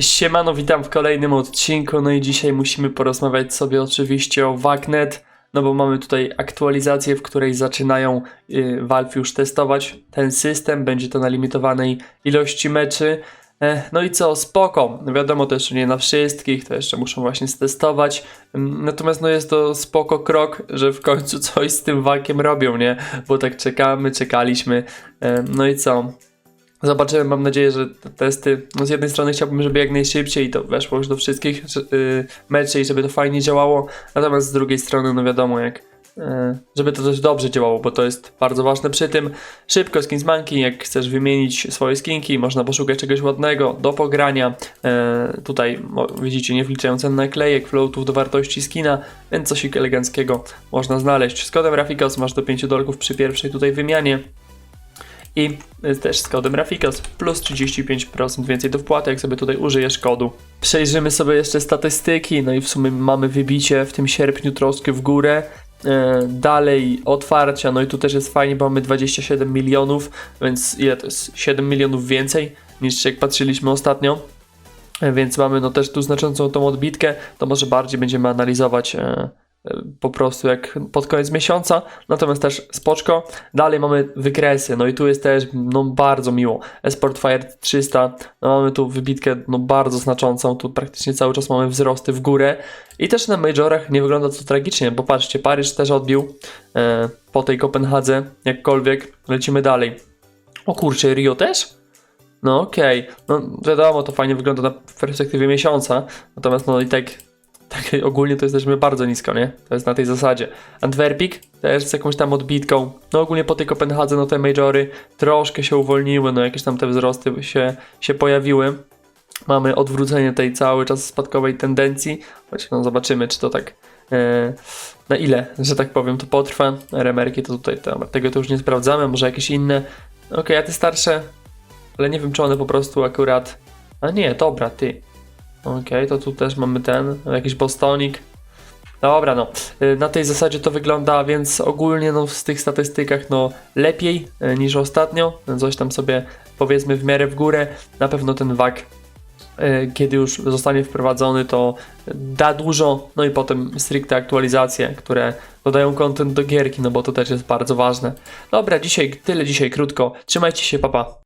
Siemano, witam w kolejnym odcinku, no i dzisiaj musimy porozmawiać sobie oczywiście o Wagnet, no bo mamy tutaj aktualizację, w której zaczynają y, Valve już testować ten system, będzie to na limitowanej ilości meczy. E, No i co, spoko. Wiadomo też, że nie na wszystkich, to jeszcze muszą właśnie stestować. Ym, Natomiast no jest to spoko krok, że w końcu coś z tym walkiem robią, nie? Bo tak czekamy, czekaliśmy. E, No i co? Zobaczymy, mam nadzieję, że te testy. No z jednej strony chciałbym, żeby jak najszybciej to weszło już do wszystkich że- y, meczy i żeby to fajnie działało. Natomiast z drugiej strony, no wiadomo, jak. y, żeby to też dobrze działało, bo to jest bardzo ważne przy tym. Szybko skins manki, jak chcesz wymienić swoje skinki, można poszukać czegoś ładnego do pogrania. E, tutaj widzicie, nie wliczają cen naklejek, floatów do wartości skina, więc coś eleganckiego można znaleźć. Z kodem Rafikos masz do 5 dolków przy pierwszej tutaj wymianie. I y, też z kodem Rafikos plus 35% więcej do wpłaty, jak sobie tutaj użyjesz kodu. Przejrzymy sobie jeszcze statystyki, no i w sumie mamy wybicie w tym sierpniu troszkę w górę. E, Dalej otwarcia, no i tu też jest fajnie, bo mamy 27 milionów, więc ile to jest? 7 milionów więcej niż jak patrzyliśmy ostatnio. E, Więc mamy no też tu znaczącą tą odbitkę, to może bardziej będziemy analizować e, po prostu jak pod koniec miesiąca, natomiast też spoczko. Dalej mamy wykresy, no i tu jest też no bardzo miło. Esport Fire 300, no mamy tu wybitkę no bardzo znaczącą, tu praktycznie cały czas mamy wzrosty w górę i też na majorach nie wygląda to tragicznie, bo patrzcie, Paryż też odbił e, po tej Kopenhadze, jakkolwiek, lecimy dalej. O kurczę, Rio też? No okej, no wiadomo, to fajnie wygląda na perspektywie miesiąca, natomiast no i tak, tak ogólnie to jesteśmy bardzo nisko, nie? To jest na tej zasadzie. Antwerpik też z jakąś tam odbitką, no ogólnie po tej Kopenhadze, no te majory troszkę się uwolniły, no jakieś tam te wzrosty się, się pojawiły. Mamy odwrócenie tej cały czas spadkowej tendencji, choć no zobaczymy, czy to tak e, na ile, że tak powiem, to potrwa. Remerki to tutaj, to, tego to już nie sprawdzamy, może jakieś inne. Okej, a te starsze ale nie wiem, czy one po prostu akurat. A nie, dobra, ty. Okej, to tu też mamy ten, jakiś bostonik. Dobra, no. Y, Na tej zasadzie to wygląda, więc ogólnie no, w tych statystykach no lepiej y, niż ostatnio. Coś tam sobie powiedzmy w miarę w górę. Na pewno ten wag, y, kiedy już zostanie wprowadzony, to da dużo. No i potem stricte aktualizacje, które dodają content do gierki, no bo to też jest bardzo ważne. Dobra, dzisiaj tyle, dzisiaj krótko. Trzymajcie się, papa.